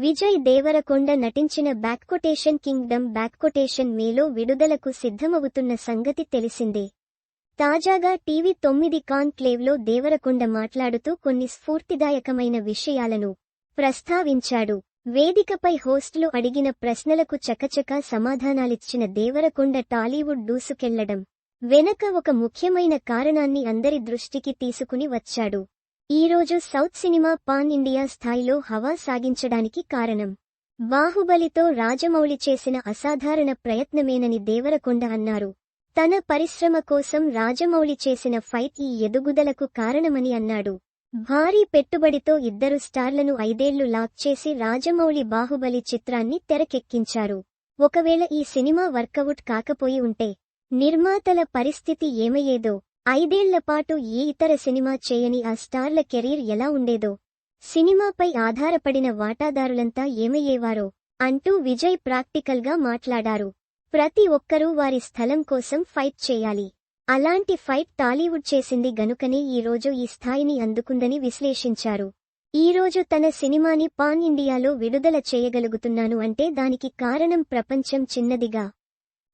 విజయ్ దేవరకొండ నటించిన బ్యాక్కొటేషన్ కింగ్డమ్ బ్యాక్కొటేషన్ మేలో విడుదలకు సిద్ధమవుతున్న సంగతి తెలిసిందే. తాజాగా టీవీ తొమ్మిది కాన్క్లేవ్లో దేవరకొండ మాట్లాడుతూ కొన్ని స్ఫూర్తిదాయకమైన విషయాలను ప్రస్తావించాడు. వేదికపై హోస్టులు అడిగిన ప్రశ్నలకు చకచక సమాధానాలిచ్చిన దేవరకొండ టాలీవుడ్ దూసుకెళ్ళడం వెనక ఒక ముఖ్యమైన కారణాన్ని అందరి దృష్టికి తీసుకుని వచ్చాడు. ఈరోజు సౌత్ సినిమా పాన్ ఇండియా స్థాయిలో హవా సాగించడానికి కారణం. బాహుబలితో రాజమౌళి చేసిన అసాధారణ ప్రయత్నమేనని దేవరకొండ అన్నారు. తన పరిశ్రమ కోసం రాజమౌళి చేసిన ఫైట్ ఈ ఎదుగుదలకు కారణమని అన్నాడు. భారీ పెట్టుబడితో ఇద్దరు స్టార్లను ఐదేళ్ళు లాక్ చేసి రాజమౌళి బాహుబలి చిత్రాన్ని తెరకెక్కించారు. ఒకవేళ ఈ సినిమా వర్కవుట్ కాకపోయి ఉంటే నిర్మాతల పరిస్థితి ఏమయ్యేదో ఐదేళ్ళపాటు ఏ ఇతర సినిమా చేయని ఆ స్టార్ల కెరీర్ ఎలా ఉండేదో. సినిమాపై ఆధారపడిన వాటాదారులంతా ఏమయ్యేవారో అంటూ విజయ్ ప్రాక్టికల్గా మాట్లాడారు. ప్రతి ఒక్కరూ వారి స్థలం కోసం ఫైట్ చేయాలి. అలాంటి ఫైట్ టాలీవుడ్ చేసింది గనుకనే ఈ రోజు ఈ స్థాయిని అందుకుందని విశ్లేషించారు. ఈ రోజు తన సినిమాని పాన్ ఇండియాలో విడుదల చేయగలుగుతున్నాను అంటే దానికి కారణం ప్రపంచం చిన్నదిగా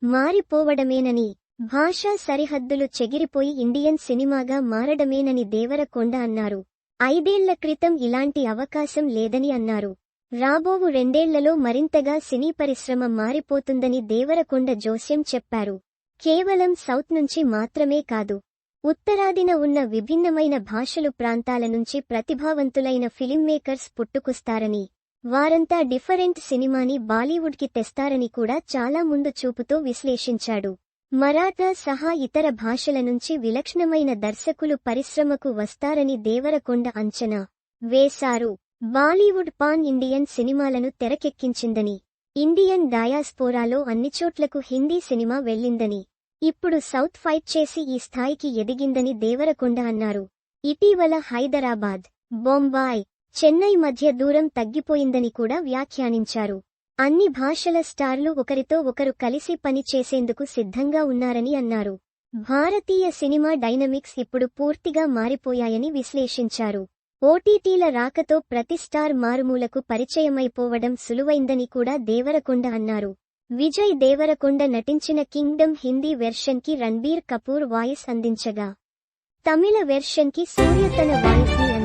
మారిపోవడమేనని భాషా సరిహద్దులు చెగిరిపోయి ఇండియన్ సినిమాగా మారడమేనని దేవరకొండ అన్నారు. ఐదేళ్ళ క్రితం ఇలాంటి అవకాశం లేదని అన్నారు. రాబోవు రెండేళ్ళలో మరింతగా సినీ పరిశ్రమ మారిపోతుందని దేవరకొండ జోస్యం చెప్పారు. కేవలం సౌత్ నుంచి మాత్రమే కాదు. ఉత్తరాదిన ఉన్న విభిన్నమైన భాషలు ప్రాంతాల నుంచి ప్రతిభావంతులైన ఫిలిం మేకర్స్ పుట్టుకొస్తారని వారంతా డిఫరెంట్ సినిమాని బాలీవుడ్కి తెస్తారని కూడా చాలా ముందు చూపుతో విశ్లేషించాడు. మరాఠా సహా ఇతర భాషల నుంచి విలక్షణమైన దర్శకులు పరిశ్రమకు వస్తారని దేవరకొండ అంచనా. వేశారు బాలీవుడ్ పాన్ ఇండియన్ సినిమాలను తెరకెక్కించిందని. ఇండియన్ డయాస్పోరాలో అన్ని చోట్లకు హిందీ సినిమా వెళ్ళిందని. ఇప్పుడు సౌత్ ఫైట్ చేసి ఈ స్థాయికి ఎదిగిందని దేవరకొండ అన్నారు. ఇటీవల హైదరాబాద్ బొంబాయ్ చెన్నై మధ్య దూరం తగ్గిపోయిందని కూడా వ్యాఖ్యానించారు. అన్ని భాషల స్టార్లు ఒకరితో ఒకరు కలిసి పని చేసేందుకు సిద్ధంగా ఉన్నారని అన్నారు. భారతీయ సినిమా డైనమిక్స్ ఇప్పుడు పూర్తిగా మారిపోయాయని విశ్లేషించారు. ఓటీటీల రాకతో ప్రతి స్టార్ మారుమూలకు పరిచయమైపోవడం సులువైందని కూడా దేవరకొండ అన్నారు. విజయ్ దేవరకొండ నటించిన కింగ్డమ్ హిందీ వెర్షన్కి రణ్బీర్ కపూర్ వాయిస్ అందించగా. తమిళ వెర్షన్కి సూర్య తన వాయిస్ని